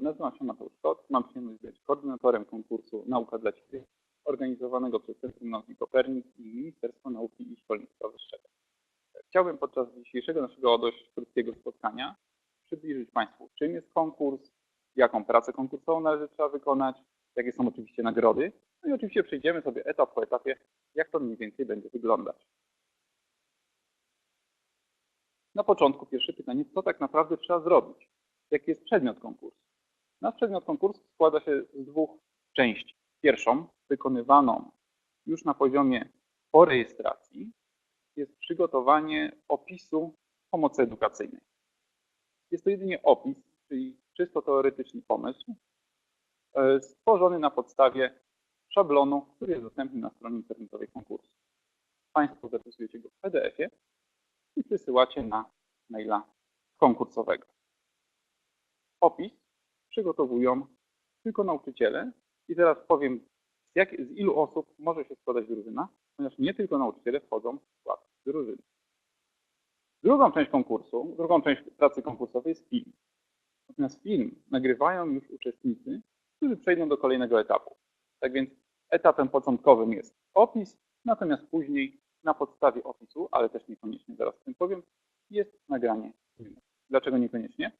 nazywam się Mateusz Kot. Mam przyjemność być koordynatorem konkursu Nauka dla Ciebie organizowanego przez Centrum Nauki Kopernik i Ministerstwo Nauki i Szkolnictwa Wyższego. Chciałbym podczas dzisiejszego naszego dość krótkiego spotkania przybliżyć Państwu, czym jest konkurs, jaką pracę konkursową należy trzeba wykonać, jakie są oczywiście nagrody, no i oczywiście przejdziemy sobie etap po etapie, jak to mniej więcej będzie wyglądać. Na początku pierwsze pytanie, co tak naprawdę trzeba zrobić? Jaki jest przedmiot konkursu? Nasz przedmiot konkursu składa się z dwóch części. Pierwszą, wykonywaną już na poziomie po rejestracji, jest przygotowanie opisu pomocy edukacyjnej. Jest to jedynie opis, czyli czysto teoretyczny pomysł, e, stworzony na podstawie szablonu, który jest dostępny na stronie internetowej konkursu. Państwo zapisujecie go w PDF-ie i przysyłacie na maila konkursowego. Opis przygotowują tylko nauczyciele i teraz powiem, jak, z ilu osób może się składać drużyna, ponieważ nie tylko nauczyciele wchodzą w skład drużyny. Drugą część konkursu, drugą część pracy konkursowej jest film. Natomiast film nagrywają już uczestnicy, którzy przejdą do kolejnego etapu. Tak więc etapem początkowym jest opis, natomiast później na podstawie opisu, ale też niekoniecznie, zaraz o tym powiem, jest nagranie filmu. Dlaczego niekoniecznie?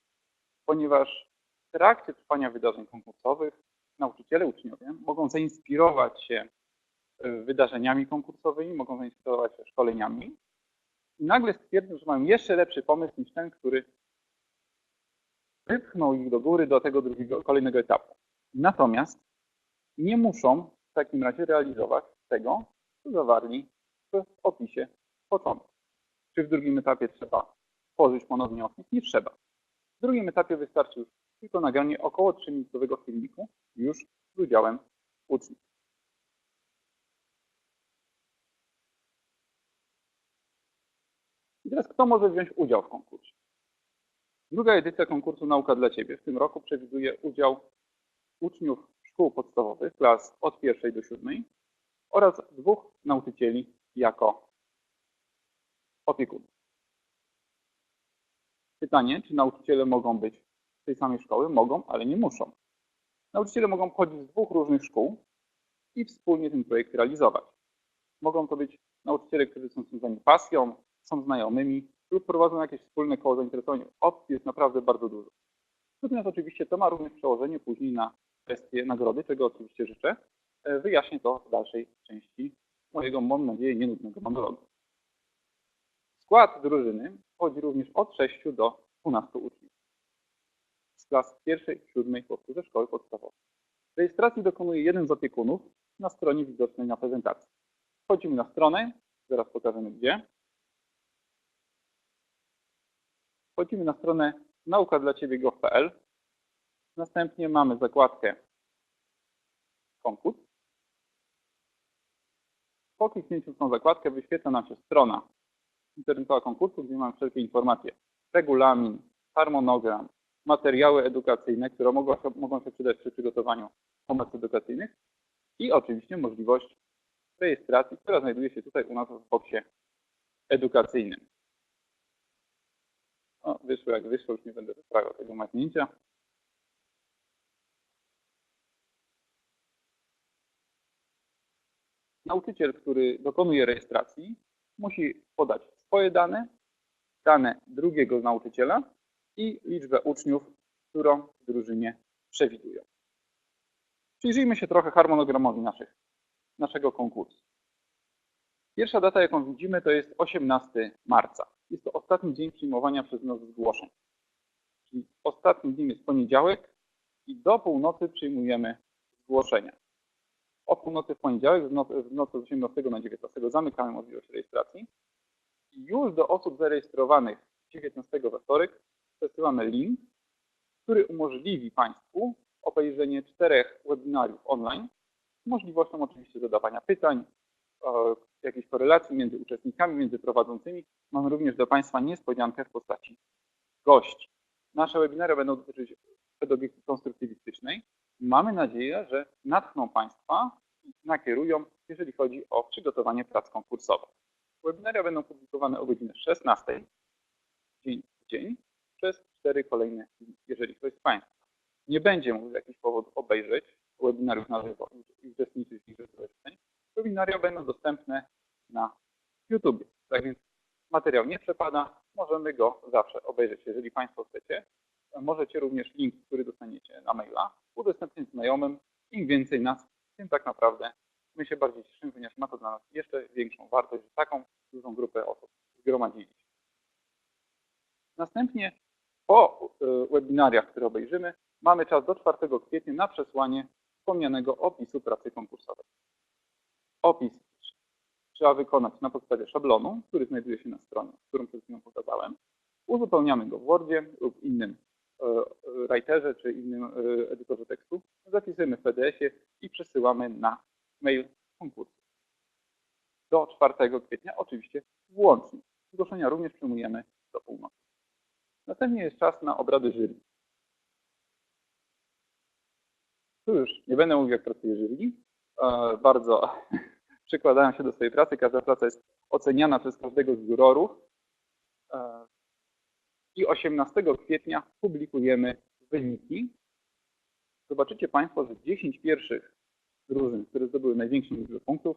Ponieważ trakcie trwania wydarzeń konkursowych nauczyciele, uczniowie mogą zainspirować się e, wydarzeniami konkursowymi, mogą zainspirować się szkoleniami i nagle stwierdzą, że mają jeszcze lepszy pomysł niż ten, który wypchnął ich do góry do tego drugiego, kolejnego etapu. Natomiast nie muszą w takim razie realizować tego, co zawarli w opisie początku. Czy w drugim etapie trzeba tworzyć ponownie opis? Nie trzeba. W drugim etapie wystarczy już tylko nagranie około 3-minutowego filmiku już z udziałem uczniów. I teraz kto może wziąć udział w konkursie? Druga edycja konkursu Nauka dla Ciebie w tym roku przewiduje udział uczniów szkół podstawowych, klas od pierwszej do siódmej oraz dwóch nauczycieli jako opiekunów. Pytanie, czy nauczyciele mogą być z tej samej szkoły? Mogą, ale nie muszą. Nauczyciele mogą pochodzić z dwóch różnych szkół i wspólnie ten projekt realizować. Mogą to być nauczyciele, którzy są związani pasją, są znajomymi lub prowadzą jakieś wspólne koło zainteresowania. Opcji jest naprawdę bardzo dużo. Natomiast oczywiście to ma również przełożenie później na kwestie nagrody, czego oczywiście życzę. E, wyjaśnię to w dalszej części mojego, mam nadzieję, nienudnego monologu. Skład drużyny wchodzi również od 6 do 12 uczniów. Z klas pierwszej, siódmej, powtórzę, szkoły podstawowej. Rejestracji dokonuje jeden z opiekunów na stronie widocznej na prezentacji. Wchodzimy na stronę, zaraz pokażemy gdzie. Wchodzimy na stronę nauka dla Ciebie.gov.pl. Następnie mamy zakładkę konkurs. Po kliknięciu w tą zakładkę wyświetla nam się strona internetowa konkursu, gdzie mamy wszelkie informacje. Regulamin, harmonogram, materiały edukacyjne, które mogą, mogą się przydać przy przygotowaniu pomocy edukacyjnych i oczywiście możliwość rejestracji, która znajduje się tutaj u nas w boksie edukacyjnym. O, wyszło jak wyszło, już nie będę wyprawiał tego macnięcia. Nauczyciel, który dokonuje rejestracji, musi podać swoje dane, dane drugiego nauczyciela i liczbę uczniów, którą w drużynie przewidują. Przyjrzyjmy się trochę harmonogramowi naszych, naszego konkursu. Pierwsza data, jaką widzimy, to jest 18 marca. Jest to ostatni dzień przyjmowania przez nas zgłoszeń. Czyli ostatnim dniem jest poniedziałek i do północy przyjmujemy zgłoszenia. O północy w poniedziałek, w nocy, z 18 na 19 zamykamy możliwość rejestracji. I już do osób zarejestrowanych 19 we wtorek przesyłamy link, który umożliwi Państwu obejrzenie czterech webinariów online z możliwością oczywiście zadawania pytań, jakiejś korelacji między uczestnikami, między prowadzącymi. Mamy również dla Państwa niespodziankę w postaci gości. Nasze webinary będą dotyczyć pedagogiki konstruktywistycznej. Mamy nadzieję, że natchną Państwa i nakierują, jeżeli chodzi o przygotowanie prac konkursowych. Webinaria będą publikowane o godzinie 16 dzień w dzień przez cztery kolejne dni, jeżeli ktoś z Państwa nie będzie mógł z jakichś powodów obejrzeć webinariów na żywo i uczestniczyć w nich bezpośrednio, webinaria będą dostępne na YouTube. Tak więc materiał nie przepada, możemy go zawsze obejrzeć. Jeżeli Państwo chcecie, możecie również link, który dostaniecie na maila, udostępnić znajomym. Im więcej nas, tym tak naprawdę my się bardziej cieszymy, ponieważ ma to dla nas jeszcze większą wartość, że taką Następnie po e, webinariach, które obejrzymy, mamy czas do 4 kwietnia na przesłanie wspomnianego opisu pracy konkursowej. Opis trzeba wykonać na podstawie szablonu, który znajduje się na stronie, którą przed chwilą pokazałem. Uzupełniamy go w Wordzie lub innym e, writerze czy innym e, edytorze tekstu. Zapisujemy w PDF-ie i przesyłamy na mail konkursu. Do 4 kwietnia oczywiście włącznie. Zgłoszenia również przyjmujemy do północy. Następnie jest czas na obrady jury. Tu już nie będę mówił, jak pracuje jury. E, bardzo przykładają się do swojej pracy. Każda praca jest oceniana przez każdego z jurorów. E, I 18 kwietnia publikujemy wyniki. Zobaczycie Państwo, że 10 pierwszych drużyn, które zdobyły największą liczbę punktów,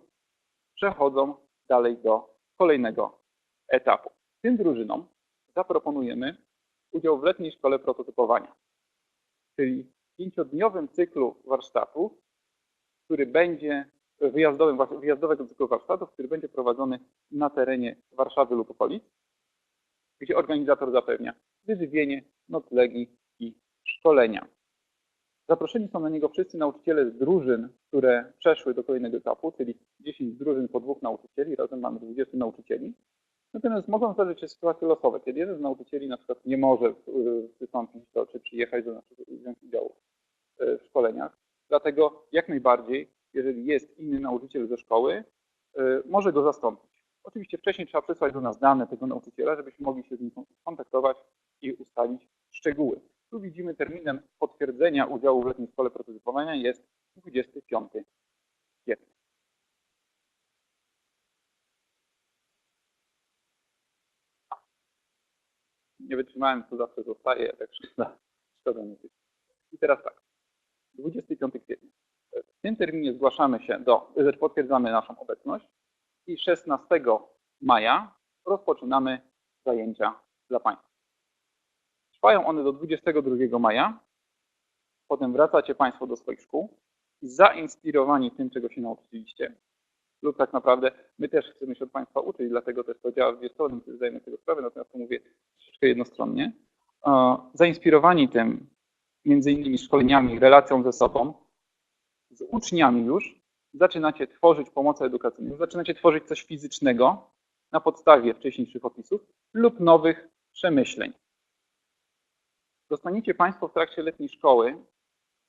przechodzą dalej do kolejnego etapu. Tym drużynom zaproponujemy udział w letniej szkole prototypowania, czyli pięciodniowym cyklu warsztatów, który będzie wyjazdowym, wyjazdowego cyklu warsztatów, który będzie prowadzony na terenie Warszawy lub okolic, gdzie organizator zapewnia wyżywienie, noclegi i szkolenia. Zaproszeni są na niego wszyscy nauczyciele z drużyn, które przeszły do kolejnego etapu, czyli 10 drużyn po dwóch nauczycieli, razem mamy 20 nauczycieli. Natomiast mogą zdarzyć się sytuacje losowe, kiedy jeden z nauczycieli na przykład nie może wystąpić do, czy przyjechać do wziąć udziału w szkoleniach. Dlatego jak najbardziej, jeżeli jest inny nauczyciel ze szkoły, może go zastąpić. Oczywiście wcześniej trzeba przysłać do nas dane tego nauczyciela, żebyśmy mogli się z nim kontaktować i ustalić szczegóły. Tu widzimy terminem potwierdzenia udziału w letniej szkole prototypowania jest 25 kwietnia. Nie wytrzymałem, to zawsze zostaje, tak szkoda, szkoda nie być. I teraz tak, 25 kwietnia. W tym terminie zgłaszamy się do, potwierdzamy naszą obecność i 16 maja rozpoczynamy zajęcia dla Państwa. Trwają one do 22 maja. Potem wracacie Państwo do swoich szkół i zainspirowani tym, czego się nauczyliście, lub tak naprawdę my też chcemy się od Państwa uczyć, dlatego też to działa w dwie strony, zdajemy tego sprawę, natomiast to mówię troszeczkę jednostronnie. Zainspirowani tym, między innymi szkoleniami, relacją ze sobą, z uczniami już, zaczynacie tworzyć pomoce edukacyjne, zaczynacie tworzyć coś fizycznego na podstawie wcześniejszych opisów lub nowych przemyśleń. Dostaniecie Państwo w trakcie letniej szkoły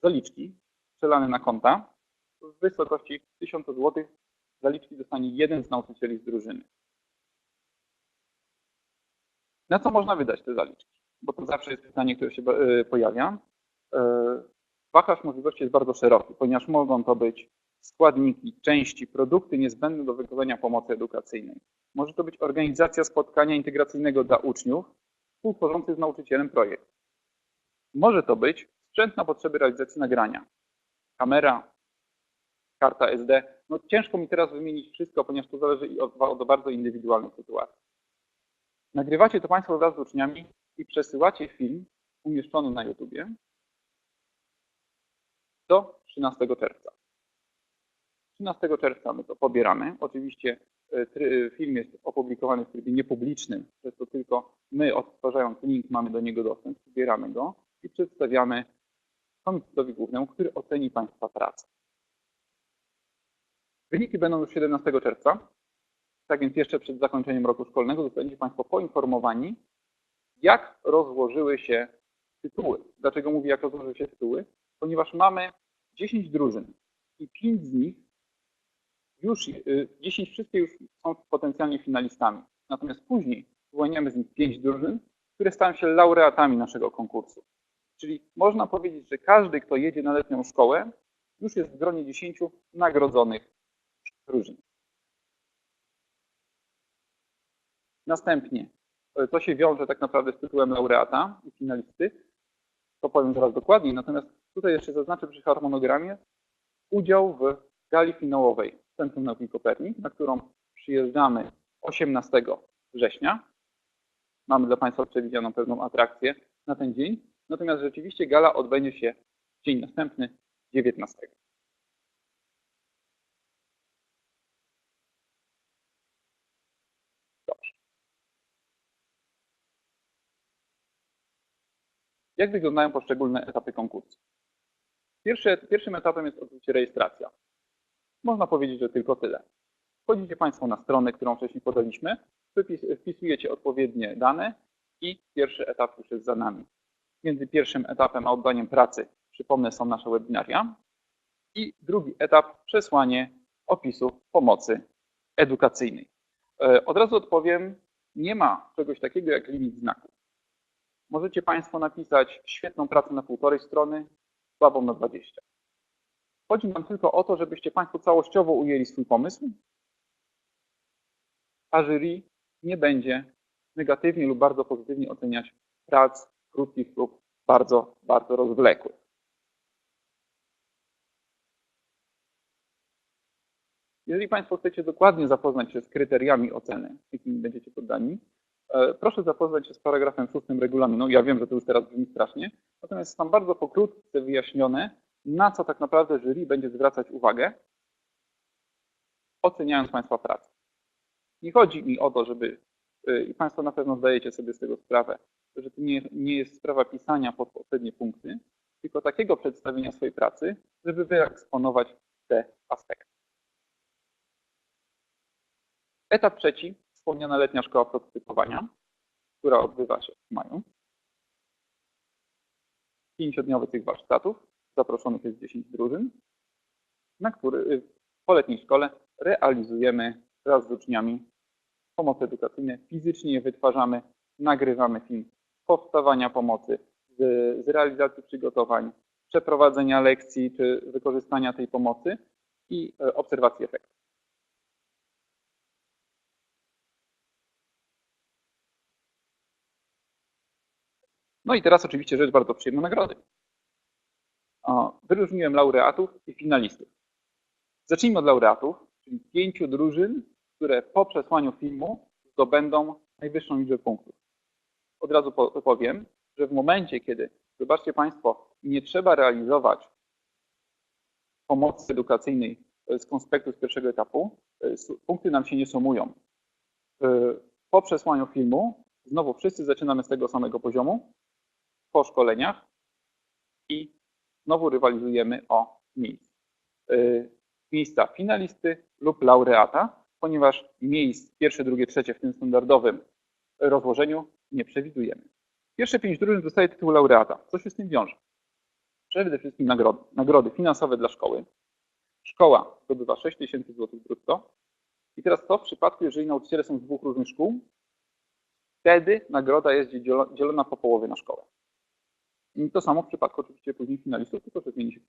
zaliczki strzelane na konta w wysokości 1000 zł. Zaliczki dostanie jeden z nauczycieli z drużyny. Na co można wydać te zaliczki? Bo to zawsze jest pytanie, które się e, pojawia. E, wachlarz możliwości jest bardzo szeroki, ponieważ mogą to być składniki, części, produkty niezbędne do wykonania pomocy edukacyjnej. Może to być organizacja spotkania integracyjnego dla uczniów, współtworzących z nauczycielem projekt. Może to być sprzęt na potrzeby realizacji nagrania. Kamera, karta SD. No ciężko mi teraz wymienić wszystko, ponieważ to zależy od, od bardzo indywidualnej sytuacji. Nagrywacie to Państwo wraz z uczniami i przesyłacie film umieszczony na YouTubie do 13 czerwca. 13 czerwca my to pobieramy. Oczywiście e, film jest opublikowany w trybie niepublicznym, przez to tylko my odtwarzając link mamy do niego dostęp, pobieramy go i przedstawiamy komitetowi głównemu, który oceni Państwa pracę. Wyniki będą już 17 czerwca, tak więc jeszcze przed zakończeniem roku szkolnego zostaniecie Państwo poinformowani, jak rozłożyły się tytuły. Dlaczego mówię, jak rozłożyły się tytuły? Ponieważ mamy 10 drużyn i 5 z nich już, 10 y, wszystkie już są potencjalnie finalistami. Natomiast później wyłaniamy z nich 5 drużyn, które stają się laureatami naszego konkursu. Czyli można powiedzieć, że każdy, kto jedzie na letnią szkołę, już jest w gronie 10 nagrodzonych drużyn. Następnie, to się wiąże tak naprawdę z tytułem laureata i finalisty. to powiem zaraz dokładniej. Natomiast tutaj jeszcze zaznaczę przy harmonogramie udział w gali finałowej Centrum Nauki Kopernik, na którą przyjeżdżamy 18 września. Mamy dla Państwa przewidzianą pewną atrakcję na ten dzień. Natomiast rzeczywiście gala odbędzie się dzień następny, 19. Jak wyglądają poszczególne etapy konkursu? Pierwszy, pierwszym etapem jest oczywiście rejestracja. Można powiedzieć, że tylko tyle. Wchodzicie Państwo na stronę, którą wcześniej podaliśmy, wpisujecie odpowiednie dane i pierwszy etap już jest za nami. Między pierwszym etapem a oddaniem pracy, przypomnę, są nasze webinaria. I drugi etap, przesłanie opisu pomocy edukacyjnej. E, od razu odpowiem, nie ma czegoś takiego jak limit znaków. Możecie Państwo napisać świetną pracę na półtorej strony, słabą na 20. Chodzi nam tylko o to, żebyście Państwo całościowo ujęli swój pomysł, a jury nie będzie negatywnie lub bardzo pozytywnie oceniać prac krótkich lub bardzo, bardzo rozwlekłych. Jeżeli Państwo chcecie dokładnie zapoznać się z kryteriami oceny, jakimi będziecie poddani, proszę zapoznać się z paragrafem 6 regulaminu. Ja wiem, że to już teraz brzmi strasznie, natomiast jest tam bardzo pokrótce wyjaśnione, na co tak naprawdę jury będzie zwracać uwagę, oceniając Państwa pracę. Nie chodzi mi o to, żeby, y, i Państwo na pewno zdajecie sobie z tego sprawę, że to nie, nie jest sprawa pisania pod poprzednie punkty, tylko takiego przedstawienia swojej pracy, żeby wyeksponować te aspekty. Etap trzeci, wspomniana letnia szkoła prototypowania, która odbywa się w maju. Pięciodniowy tych warsztatów, zaproszonych jest 10 drużyn, na który y, po letniej szkole realizujemy wraz z uczniami pomocy edukacyjnej. Fizycznie je wytwarzamy, nagrywamy film powstawania pomocy, z, z realizacji przygotowań, przeprowadzenia lekcji czy wykorzystania tej pomocy i e, obserwacji efektów. No i teraz oczywiście rzecz bardzo przyjemna, nagrody. Wyróżniłem laureatów i finalistów. Zacznijmy od laureatów, czyli pięciu drużyn, które po przesłaniu filmu zdobędą najwyższą liczbę punktów. Od razu powiem, że w momencie, kiedy, zobaczcie Państwo, nie trzeba realizować pomocy edukacyjnej z konspektu z pierwszego etapu, punkty nam się nie sumują. Po przesłaniu filmu znowu wszyscy zaczynamy z tego samego poziomu, po szkoleniach i znowu rywalizujemy o miejsce. Miejsca finalisty lub laureata, ponieważ miejsc pierwsze, drugie, trzecie w tym standardowym rozłożeniu nie przewidujemy. Pierwsze pięć drużyn dostaje tytuł laureata. Co się z tym wiąże? Przede wszystkim nagrody. Nagrody finansowe dla szkoły. Szkoła zdobywa 6 tysięcy złotych brutto. I teraz to w przypadku, jeżeli nauczyciele są z dwóch różnych szkół, wtedy nagroda jest dzielona po połowie na szkołę. I to samo w przypadku oczywiście później finalistów, tylko że zmieni się.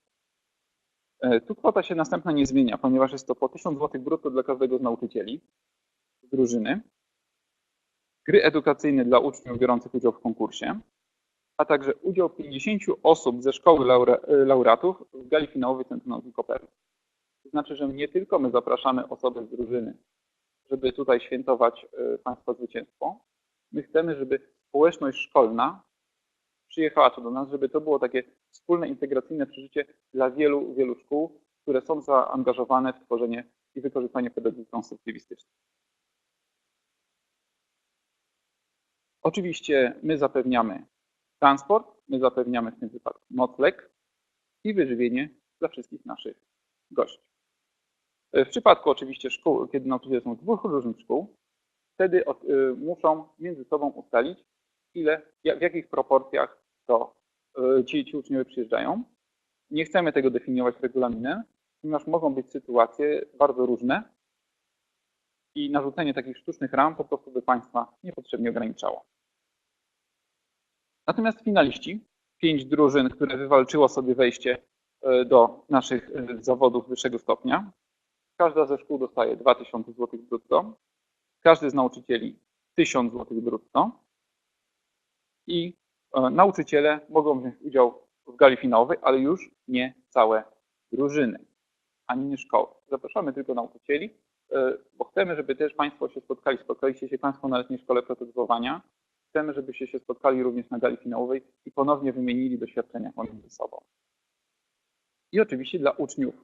E, tu kwota się następna nie zmienia, ponieważ jest to po 1000 zł brutto dla każdego z nauczycieli drużyny, gry edukacyjne dla uczniów biorących udział w konkursie, a także udział 50 osób ze szkoły laure, laureatów w gali finałowej Centrum Nauki Kopernik. To znaczy, że nie tylko my zapraszamy osoby z drużyny, żeby tutaj świętować e, Państwa zwycięstwo, my chcemy, żeby społeczność szkolna przyjechała tu do nas, żeby to było takie wspólne, integracyjne przeżycie dla wielu, wielu szkół, które są zaangażowane w tworzenie i wykorzystanie pedagogiki konstruktywistycznej. Oczywiście my zapewniamy transport, my zapewniamy w tym wypadku nocleg i wyżywienie dla wszystkich naszych gości. W przypadku oczywiście szkół, kiedy nauczyciele są z dwóch różnych szkół, wtedy y, muszą między sobą ustalić, ile, w jakich proporcjach to e, ci, ci uczniowie przyjeżdżają. Nie chcemy tego definiować regulaminem, ponieważ mogą być sytuacje bardzo różne i narzucenie takich sztucznych ram po prostu by Państwa niepotrzebnie ograniczało. Natomiast finaliści, pięć drużyn, które wywalczyło sobie wejście e, do naszych e, zawodów wyższego stopnia, każda ze szkół dostaje 2000 zł brutto, każdy z nauczycieli 1000 zł brutto i Nauczyciele mogą wziąć udział w gali finałowej, ale już nie całe drużyny, ani nie szkoły. Zapraszamy tylko nauczycieli, e, bo chcemy, żeby też Państwo się spotkali. Spotkaliście się Państwo na letniej szkole prototypowania. Chcemy, żebyście się spotkali również na gali finałowej i ponownie wymienili doświadczenia pomiędzy sobą. I oczywiście dla uczniów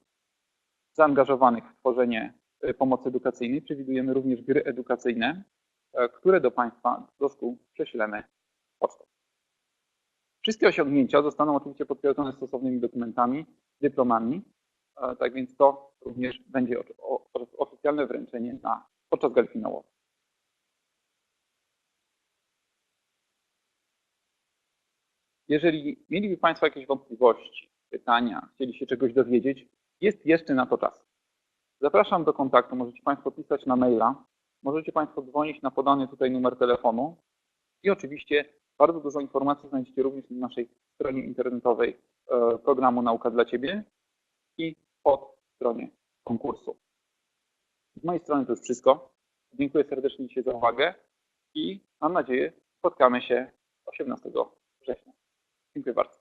zaangażowanych w tworzenie e, pomocy edukacyjnej przewidujemy również gry edukacyjne, e, które do Państwa, do szkół prześlemy pocztą. Wszystkie osiągnięcia zostaną oczywiście potwierdzone stosownymi dokumentami, dyplomami, e, tak więc to również będzie oficjalne wręczenie na, podczas gali finałowej. Jeżeli mieliby Państwo jakieś wątpliwości, pytania, chcieli się czegoś dowiedzieć, jest jeszcze na to czas. Zapraszam do kontaktu. Możecie Państwo pisać na maila, możecie Państwo dzwonić na podany tutaj numer telefonu i oczywiście bardzo dużo informacji znajdziecie również na naszej stronie internetowej e, programu Nauka dla Ciebie i pod stronie konkursu. Z mojej strony to już wszystko. Dziękuję serdecznie dzisiaj za uwagę i mam nadzieję spotkamy się 18 września. Dziękuję bardzo.